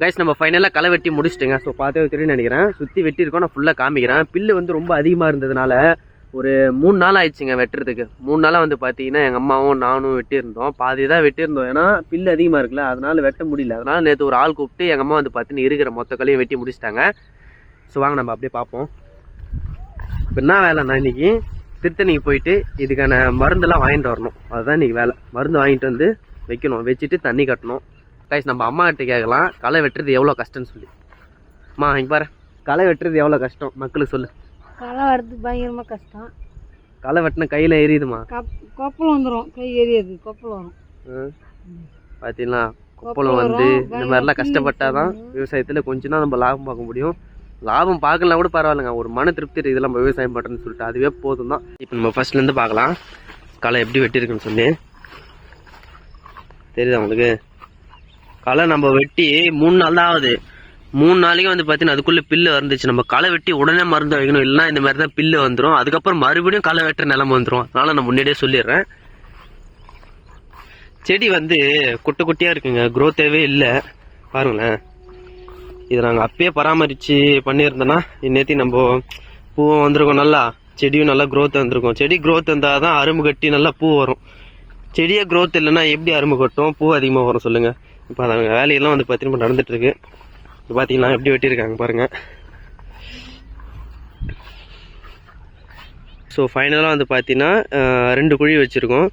Guys நம்ம ஃபைனலாக களை வெட்டி முடிச்சிட்டுங்க. ஸோ பார்த்து தெரியும் நினைக்கிறேன். சுற்றி வெட்டியிருக்கோம் நான் ஃபுல்லாக காமிக்கிறேன். பில்லு வந்து ரொம்ப அதிகமாக இருந்ததுனால ஒரு மூணு நாள் ஆயிடுச்சுங்க வெட்டுறதுக்கு. மூணு நாளாக வந்து பார்த்தீங்கன்னா எங்கள் அம்மாவும் நானும் வெட்டியிருந்தோம். பாதி தான் வெட்டியிருந்தோம். ஏன்னா பில்லு அதிகமாக இருக்குல்ல அதனால் வெட்ட முடியல. அதனால் நேற்று ஒரு ஆள் கூப்பிட்டு எங்கள் அம்மா வந்து பார்த்தீங்கன்னா இருக்கிற மொத்த கலையும் வெட்டி முடிச்சிட்டாங்க. ஸோ வாங்க நம்ம அப்படியே பார்ப்போம். இப்போ என்ன வேலைண்ணா இன்னைக்கு? திருத்தணிக்கு போயிட்டு இதுக்கான மருந்தெல்லாம் வாங்கிட்டு வரணும். அதுதான் இன்றைக்கி வேலை. மருந்து வாங்கிட்டு வந்து வைக்கணும். வச்சுட்டு தண்ணி கட்டணும். கைஸ் நம்ம அம்மா கிட்ட கேட்கலாம். களை வெட்டுறது எவ்வளோ கஷ்டம்னு சொல்லி. அம்மா இங்க பாரு. களை வெட்டுறது எவ்வளோ கஷ்டம்? மக்களுக்கு சொல்லு. களை வர்றது பயங்கரமாக கஷ்டம். களை வெட்டின கையில் எரியுதுமா கப் கொப்பளம் வந்துடும் கை எரியாது கொப்பளம் வரும். பார்த்தீங்களா கொப்பளம் வந்து இந்த மாதிரிலாம் கஷ்டப்பட்டாதான் விவசாயத்தில் கொஞ்சம் தான் நம்ம லாபம் பார்க்க முடியும். லாபம் பார்க்கலாம் கூட பரவாயில்லைங்க. ஒரு மன திருப்தி இருக்குது. நம்ம விவசாயம் பண்ணுறேன்னு சொல்லிட்டு அதுவே போதும் தான். இப்போ நம்ம ஃபர்ஸ்ட்லேருந்து பார்க்கலாம். களை எப்படி வெட்டியிருக்குன்னு சொல்லி. தெரியுதா உங்களுக்கு? களை நம்ம வெட்டி மூணு நாள் தான் ஆகுது. மூணு நாளைக்கு வந்து பார்த்தீங்கன்னா அதுக்குள்ளே பில்லு வந்துச்சு நம்ம களை வெட்டி உடனே மருந்து வைக்கணும் இல்லைனா இந்த மாதிரி தான் பில்லு வந்துடும் அதுக்கப்புறம் மறுபடியும் களை வெட்டுற நிலம வந்துடும் அதனால நான் முன்னாடியே சொல்லிடுறேன். செடி வந்து குட்டை குட்டியாக இருக்குங்க. க்ரோத்தேவே இல்லை. பாருங்களேன். இதை நாங்கள் அப்பயே பராமரித்து பண்ணியிருந்தோன்னா இன்னேத்தி நம்ம பூவும் வந்திருக்கோம். நல்லா செடியும் நல்லா க்ரோத் வந்திருக்கும். செடி க்ரோத் இருந்தால் தான் அரும்பு கட்டி நல்லா பூ வரும். செடியே க்ரோத் இல்லைன்னா எப்படி அரும்பு கட்டும்? பூ அதிகமாக வரும் சொல்லுங்கள் இப்போ அவங்க வேலையெல்லாம் வந்து பார்த்தீங்கன்னா நடந்துட்டு இருக்கு இப்போ பார்த்தீங்கன்னா எப்படி வெட்டியிருக்காங்க பாருங்கள் ஸோ ஃபைனலாக வந்து பார்த்தீங்கன்னா ரெண்டு குழி வச்சுருக்கோம்.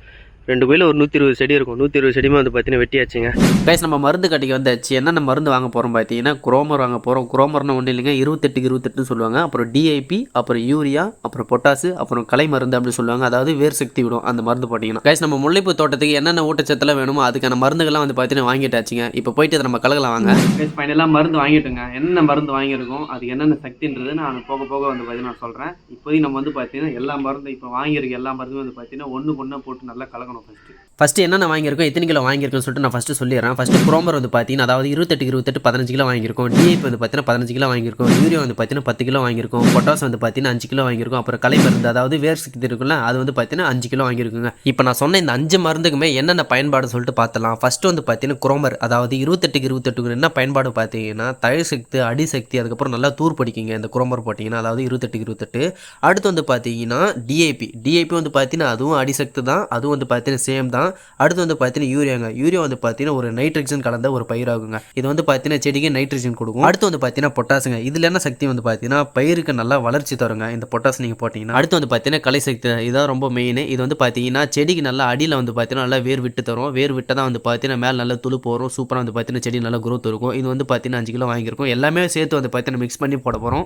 ரெண்டு குழியில் ஒரு நூற்றி இருபது செடி இருக்கும். நூற்றி இருபது செடியுமே வந்து பார்த்தீங்கன்னா வெட்டியாச்சுங்க. கைஸ் நம்ம மருந்து கட்டிக்கு வந்தாச்சு. என்னென்ன மருந்து வாங்க போகிறோம் பார்த்தீங்கன்னா குரோமர் வாங்க போகிறோம் குரோமர்னு ஒன்றும் இல்லைங்க. இருபத்தெட்டுக்கு இருபத்தெட்டுன்னு சொல்லுவாங்க. அப்புறம் டிஐபி அப்புறம் யூரியா அப்புறம் பொட்டாசு அப்புறம் கலை மருந்து அப்படின்னு சொல்லுவாங்க. அதாவது வேர் சக்தி விடும் அந்த மருந்து போட்டிங்கன்னா. கைஸ் நம்ம முல்லைப்பூ தோட்டத்துக்கு என்னென்ன ஊட்டச்சத்தெல்லாம் வேணுமோ அதுக்கான மருந்துகள்லாம் வந்து பார்த்தீங்கன்னா வாங்கிட்டாச்சுங்க. இப்போ போயிட்டு அதை நம்ம கலகலாம் வாங்க. கைஸ் ஃபைனலாக மருந்து வாங்கிட்டுங்க. என்னென்ன மருந்து வாங்கியிருக்கோம் அதுக்கு என்னென்ன சக்தின்றது நான் போக போக வந்து பார்த்தீங்கன்னா நான் சொல்கிறேன் இப்போதைக்கு நம்ம வந்து பார்த்தீங்கன்னா எல்லா மருந்து இப்போ வாங்கியிருக்க எல்லா மருந்தும் வந்து பார்த்தீங்கன்னா ஒன்று ஒன்றா போட்டு நல்லா கலக்கணும். ஃபஸ்ட்டு ஃபஸ்ட்டு என்னென்ன வாங்கியிருக்கோம்? எத்தனை கிலோ வாங்கியிருக்கோம்னு சொல்லிட்டு நான் ஃபஸ்ட்டு சொல்லிடுறேன். ஃபஸ்ட்டு குரோமர் வந்து பார்த்தீங்கன்னா அதாவது இருபத்தெட்டு இருபத்தெட்டு பதினஞ்சு கிலோ வாங்கியிருக்கோம். டிஏபி வந்து பார்த்தீங்கன்னா பதினஞ்சு கிலோ வாங்கியிருக்கோம். யூரியா வந்து பார்த்தீங்கன்னா பத்து கிலோ வாங்கியிருக்கோம். பொட்டாஸ் வந்து பார்த்தீங்கன்னா அஞ்சு கிலோ வாங்கியிருக்கோம். அப்புறம் கலை மருந்து அதாவது வேர் சக்தி இருக்குல்ல அது வந்து பார்த்தீங்கன்னா அஞ்சு கிலோ வாங்கியிருக்குங்க. இப்போ நான் சொன்ன இந்த அஞ்சு மருந்துக்குமே என்னென்ன பயன்பாடு சொல்லிட்டு பார்த்தலாம் ஃபஸ்ட்டு வந்து பார்த்தீங்கன்னா குரோமர் அதாவது இருபத்தெட்டுக்கு இருபத்தெட்டுக்கு என்ன பயன்பாடு பார்த்தீங்கன்னா தயிர் சக்தி அடி சக்தி அதுக்கப்புறம் நல்லா தூர் படிக்கிங்க. இந்த குரோமர் போட்டிங்கன்னா அதாவது இருபத்தெட்டுக்கு இருபத்தெட்டு. அடுத்து வந்து பார்த்தீங்கன்னா டிஏபி டிஏபி வந்து பார்த்தீங்கன்னா அதுவும் அடிசக்தி தான் அதுவும் வந்து பார்த்தீங்கன்னா சேம் தான். அடுத்து வந்து பார்த்தீங்கன்னா யூரியாங்க யூரியா வந்து பார்த்தீங்கன்னா ஒரு நைட்ரஜன் கலந்த ஒரு பயிராகுங்க இது வந்து பார்த்தீங்கன்னா செடிக்கு நைட்ரஜன் கொடுக்கும் அடுத்து வந்து பார்த்தீங்கன்னா பொட்டாசுங்க இதில் என்ன சக்தி வந்து பார்த்தீங்கன்னா பயிருக்கு நல்லா வளர்ச்சி தருங்க இந்த பொட்டாசு நீங்கள் போட்டிங்கன்னா அடுத்து வந்து பார்த்தீங்கன்னா கலை சக்தி இதுதான் ரொம்ப மெயின் இது வந்து பார்த்தீங்கன்னா செடிக்கு நல்லா அடியில் வந்து பார்த்தீங்கன்னா நல்லா வேர் விட்டு தரும் வேர் விட்டு தான் வந்து பார்த்தீங்கன்னா மேலே நல்லா துளு போகிறோம் சூப்பராக வந்து பார்த்தீங்கன்னா செடி நல்லா குரோத் இருக்கும் இது வந்து பார்த்தீங்கன்னா அஞ்சு கிலோ வாங்கியிருக்கும் எல்லாமே சேர்த்து வந்து பார்த்தீங்கன்னா மிக்ஸ் பண்ணி போட போகிறோம்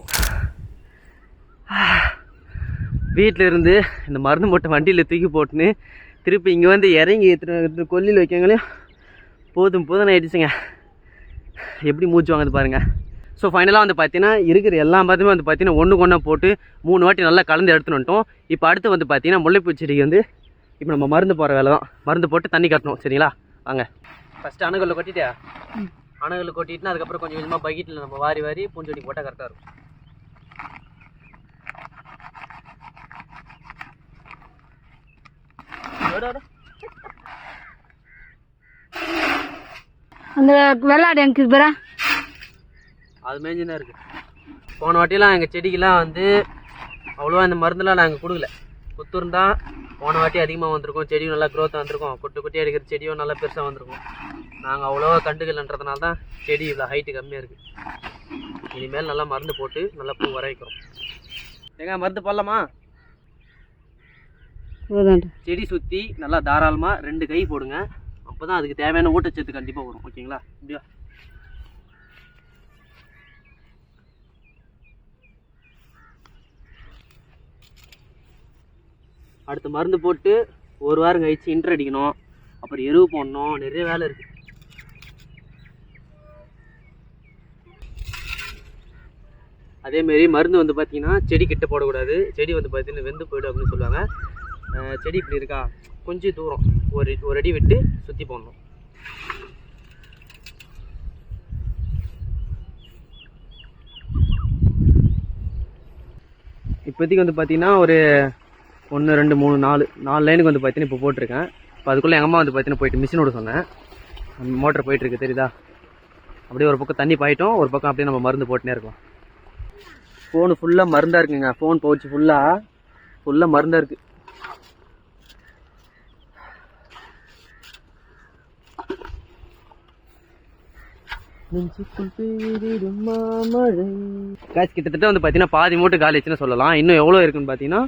வீட்டில் இருந்து இந்த மருந்து மட்டும் வண்டியில் தூக்கி போட்டுன்னு திருப்பி இங்கே வந்து இறங்கி எடுத்துட்டு கொல்லியில் வைக்கங்களையும் போதும் போதும் ஆயிடுச்சுங்க. எப்படி மூச்சு வாங்குது பாருங்கள் ஸோ ஃபைனலாக வந்து பார்த்தீங்கன்னா இருக்கிற எல்லா மருந்துமே வந்து பார்த்தீங்கன்னா ஒன்று ஒன்றா போட்டு மூணு வாட்டி நல்லா கலந்து எடுத்துன்னு வந்துட்டோம். இப்போ அடுத்து வந்து பார்த்தீங்கன்னா முல்லைப்பூ செடிக்கு வந்து இப்போ நம்ம மருந்து போகிற வேலை தான். மருந்து போட்டு தண்ணி கட்டணும் சரிங்களா? வாங்க. ஃபஸ்ட்டு அணுகல்ல கொட்டிட்டியா? அணுகல்ல கொட்டிட்டுனா அதுக்கப்புறம் கொஞ்சம் கொஞ்சமாக பக்கெட்டில் நம்ம வாரி வாரி பூஞ்செடி போட்டால் கரெக்டாக இருக்கும். அந்த வெள்ளாடு எனக்கு பேரா. அது மேய்ஞ்சுதான் இருக்கு. போன வாட்டிலாம் எங்கள் செடிக்கெல்லாம் வந்து அவ்வளோவா இந்த மருந்துலாம் நாங்கள் கொடுக்கல. குத்துருந்தா போன வாட்டி அதிகமாக வந்திருக்கும். செடியும் நல்லா க்ரோத்தாக வந்திருக்கும். குட்டி குட்டி அடிக்கிற செடியும் நல்லா பெருசாக வந்திருக்கும். நாங்கள் அவ்வளோவா கண்டுக்கலன்றதுனால தான் செடி இவ்வளோ ஹைட்டு கம்மியாக இருக்குது இனிமேல் நல்லா மருந்து போட்டு நல்லா பூ வர வைக்கிறோம். ஏங்க மருந்து போடலாமா? செடி சுற்றி நல்லா தாராளமாக ரெண்டு கை போடுங்க. அப்போ தான் அதுக்கு தேவையான ஊட்டச்சத்து கண்டிப்பாக வரும். ஓகேங்களா? இப்படியா அடுத்து மருந்து போட்டு ஒரு வாரம் கழிச்சு இன்டர் அடிக்கணும். அப்புறம் எருவு போடணும். நிறைய வேலை இருக்குது அதேமாரி மருந்து வந்து பார்த்தீங்கன்னா செடி கிட்ட போடக்கூடாது. செடி வந்து பார்த்தீங்கன்னா வெந்து போயிடும் அப்படின்னு சொல்லுவாங்க. செடி இப்படி இருக்கா? கொஞ்சம் தூரம். ஒரு ஒரு அடி விட்டு சுற்றி போடணும். இப்போதைக்கு வந்து பார்த்தீங்கன்னா ஒரு ஒன்று ரெண்டு மூணு நாலு நாலு லைனுக்கு வந்து பார்த்தீங்கன்னா இப்போ போட்டிருக்கேன். இப்போ அதுக்குள்ளே எங்கள் அம்மா வந்து பார்த்தீங்கன்னா போயிட்டு மிஷினோட சொன்னேன். மோட்டர் போயிட்டுருக்கு தெரியுதா? அப்படியே ஒரு பக்கம் தண்ணி பாயிட்டோம் ஒரு பக்கம் அப்படியே நம்ம மருந்து போட்டுனே இருக்கோம் ஃபோனு ஃபுல்லாக மருந்தாக இருக்குங்க. ஃபோன் பவுச்சு ஃபுல்லாக ஃபுல்லாக மருந்தாக இருக்குது நெஞ்சுக்குள் கிட்டத்தட்ட வந்து பார்த்தீங்கன்னா பாதி மூட்டை காலி ஆச்சுன்னு சொல்லலாம். இன்னும் எவ்வளோ இருக்குன்னு பார்த்தீங்கன்னா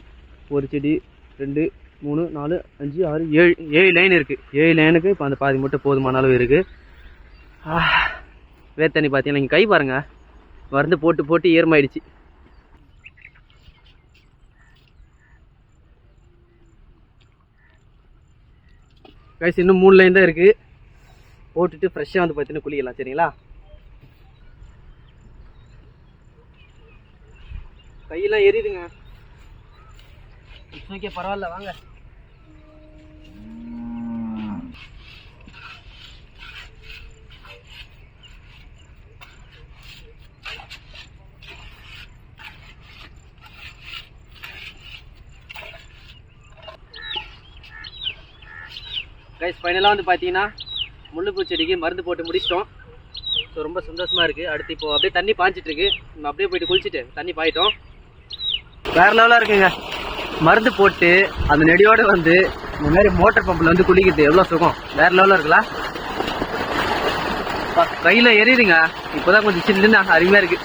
ஒரு செடி ரெண்டு மூணு நாலு அஞ்சு ஆறு ஏழு ஏழு லைன் இருக்குது ஏழு லைனுக்கு இப்போ அந்த பாதி மூட்டை போதுமான அளவு இருக்குது வேத்தண்ணி பார்த்தீங்கன்னா நீங்கள் கை பாருங்கள் மருந்து போட்டு போட்டு ஈரமாயிடுச்சு. கைஸ் இன்னும் மூணு லைன் தான் இருக்குது போட்டுட்டு ஃப்ரெஷ்ஷாக வந்து பார்த்தீங்கன்னா குளிக்கலாம் சரிங்களா? கையெல்லாம் எரியுதுங்க. ஓகே பரவாயில்ல வாங்க. கைஸ் ஃபைனலாக வந்து பார்த்தீங்கன்னா முள்ளுப்பூ செடிக்கு மருந்து போட்டு முடிச்சிட்டோம். ஸோ ரொம்ப சந்தோஷமாக இருக்குது அடுத்து இப்போ அப்படியே தண்ணி பாய்ச்சிட்டு இருக்கு. நம்ம அப்படியே போயிட்டு குளிச்சுட்டு தண்ணி பாயிட்டோம். வேற லெவலாக இருக்குங்க. மருந்து போட்டு அந்த நெடியோட வந்து இந்த மாதிரி மோட்டர் பம்பில் வந்து குளிக்கிறது எவ்வளோ சுகம்? வேற லெவலில் இருக்குல்ல? அப்பா, கையில எரியுதுங்க. இப்போதான் கொஞ்சம் சின்ன அருமையா இருக்கு.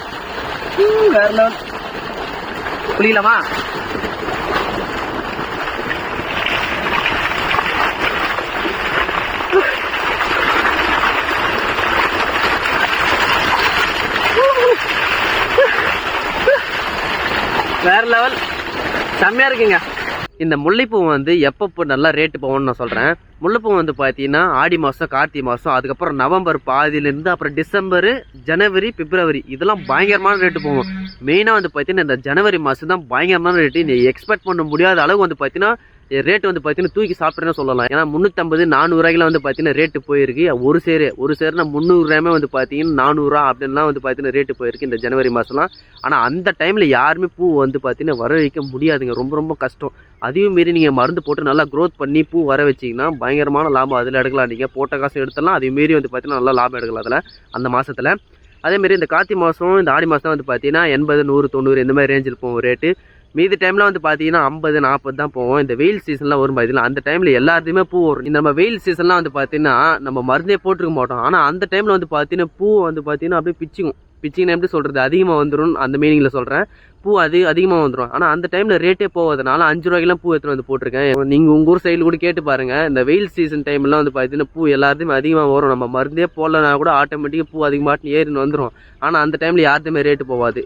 வேற லெவல் குளிக்கலாமா? வேற லெவல் செம்மையா இருக்குங்க. இந்த முல்லைப்பூ வந்து எப்பப்போ நல்லா ரேட்டு போகும்னு நான் சொல்கிறேன் முல்லைப்பூ வந்து பார்த்தீங்கன்னா ஆடி மாதம் கார்த்திகை மாதம் அதுக்கப்புறம் நவம்பர் பாதியிலேருந்து அப்புறம் டிசம்பரு ஜனவரி பிப்ரவரி இதெல்லாம் பயங்கரமான ரேட்டு போகும். மெயினாக வந்து பார்த்தீங்கன்னா இந்த ஜனவரி மாதம் தான் பயங்கரமான ரேட்டு நீ எக்ஸ்பெக்ட் பண்ண முடியாத அளவு வந்து பார்த்தீங்கன்னா ரேட் வந்து பார்த்தீங்கன்னா தூக்கி சாப்பிட்றேன்னு சொல்லலாம். ஏன்னா முந்நூற்றம்பது நானூறுரூவாய்க்குலாம் வந்து பார்த்தீங்கன்னா ரேட்டு போயிருக்கு. ஒரு சேரு ஒரு சேருனா முந்நூறுரூவாயுமே வந்து பார்த்தீங்கன்னா நானூறுரூவா அப்படின்லாம் வந்து பார்த்தீங்கன்னா ரேட்டு போயிருக்கு இந்த ஜனவரி மாதம்லாம் ஆனால் அந்த டைமில் யாருமே பூ வந்து பார்த்தீங்கன்னா வர வைக்க முடியாதுங்க. ரொம்ப ரொம்ப கஷ்டம். அதையும் மீறி நீங்கள் மருந்து போட்டு நல்லா க்ரோத் பண்ணி பூ வர வச்சிங்கன்னா பயங்கரமான லாபம். அதில் எடுக்கலாம். நீங்கள் போட்ட காசு எடுத்துடலாம். அதையும் மீறி வந்து பார்த்தீங்கன்னா நல்லா லாபம் எடுக்கலாம் அதில் அந்த மாதத்தில் அதேமாரி இந்த கார்த்திகை மாதம் இந்த ஆடி மாதம் வந்து பார்த்தீங்கன்னா எண்பது நூறு தொண்ணூறு இந்த மாதிரி ரேஞ்சில் போகும் ரேட்டு மீதி டைமில் வந்து பார்த்தீங்கன்னா ஐம்பது நாற்பது தான் போவோம். இந்த வெயில் சீசன்லாம் வரும் பார்த்தீங்கன்னா அந்த டைமில் எல்லாத்தையுமே பூ வரும். இந்த நம்ம வெயில் சீசன்லாம் வந்து பார்த்தீங்கன்னா நம்ம மருந்தே போட்டிருக்க மாட்டோம். ஆனால் அந்த டைமில் வந்து பார்த்தீங்கன்னா பூ வந்து பார்த்தீங்கன்னா அப்படியே பிச்சுக்கும். பிச்சிங்கன்னா எப்படி சொல்கிறது அதிகமாக வந்துடும் அந்த மீனிங்கில் சொல்கிறேன் பூ அது அதிகமாக வந்துடும் ஆனால் அந்த டைமில் ரேட்டே போவதனால அஞ்சு ரூபாய்க்கெல்லாம் பூ எடுத்துகிட்டு வந்து போட்டிருக்கேன். நீங்கள் உங்கள் ஊர் சைடில் கூட கேட்டு பாருங்கள் இந்த வெயில் சீசன் டைம்லாம் வந்து பார்த்தீங்கன்னா பூ எல்லாத்தையுமே அதிகமாக வரும். நம்ம மருந்தே போடலனா கூட ஆட்டோமேட்டிக்காக பூ அதிகமாக ஏறின்னு வந்துடும் ஆனால் அந்த டைமில் யார்ட்டுமே ரேட்டு போகாது.